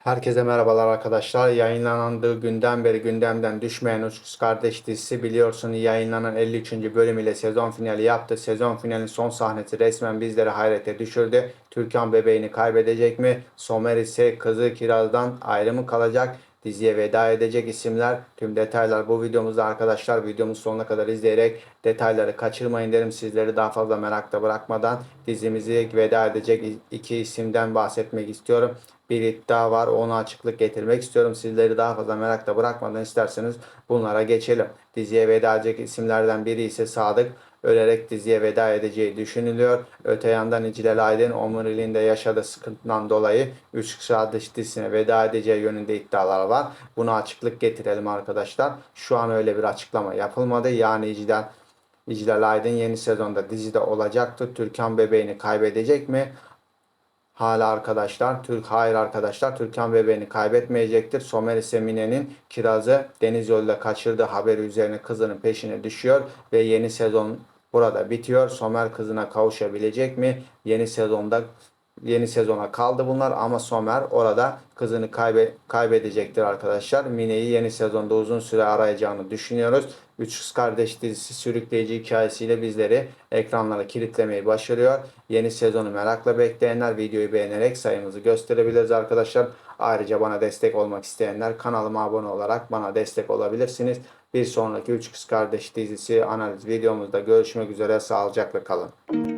Herkese merhabalar arkadaşlar. Yayınlandığı günden beri gündemden düşmeyen Uçsuz Kardeş dizisi biliyorsun yayınlanan 53. bölüm ile sezon finali yaptı. Sezon finalinin son sahnesi resmen bizleri hayrete düşürdü. Türkan bebeğini kaybedecek mi? Somer ise kızı Kiraz'dan ayrı mı kalacak? Diziye veda edecek isimler. Tüm detaylar bu videomuzda arkadaşlar. Videomuzu sonuna kadar izleyerek detayları kaçırmayın derim. Sizleri daha fazla merakta bırakmadan dizimizi veda edecek iki isimden bahsetmek istiyorum. Bir iddia var. Ona açıklık getirmek istiyorum. Sizleri daha fazla merakta bırakmadan isterseniz bunlara geçelim. Diziye veda edecek isimlerden biri ise Sadık ölerek diziye veda edeceği düşünülüyor. Öte yandan İclal Aydın omuriliğinde yaşadığı sıkıntıdan dolayı 3 Kardeş dizisine veda edeceği yönünde iddialar var. Buna açıklık getirelim arkadaşlar. Şu an öyle bir açıklama yapılmadı. Yani İclal İclal Aydın yeni sezonda dizide olacaktı. Türkan bebeğini kaybedecek mi? Hala arkadaşlar, Türk hayır arkadaşlar, Türkan bebeğini kaybetmeyecektir. Somer ise Mine'nin kirazı deniz yoluyla kaçırdığı haberi üzerine kızının peşine düşüyor ve yeni sezon burada bitiyor. Somer kızına kavuşabilecek mi? Yeni sezonda yeni sezona kaldı bunlar ama Somer orada kızını kaybe kaybedecektir arkadaşlar. Mine'yi yeni sezonda uzun süre arayacağını düşünüyoruz. Üç Kız Kardeş dizisi sürükleyici hikayesiyle bizleri ekranlara kilitlemeyi başarıyor. Yeni sezonu merakla bekleyenler videoyu beğenerek sayımızı gösterebiliriz arkadaşlar. Ayrıca bana destek olmak isteyenler kanalıma abone olarak bana destek olabilirsiniz. Bir sonraki Üç Kız Kardeş dizisi analiz videomuzda görüşmek üzere. Sağlıcakla kalın.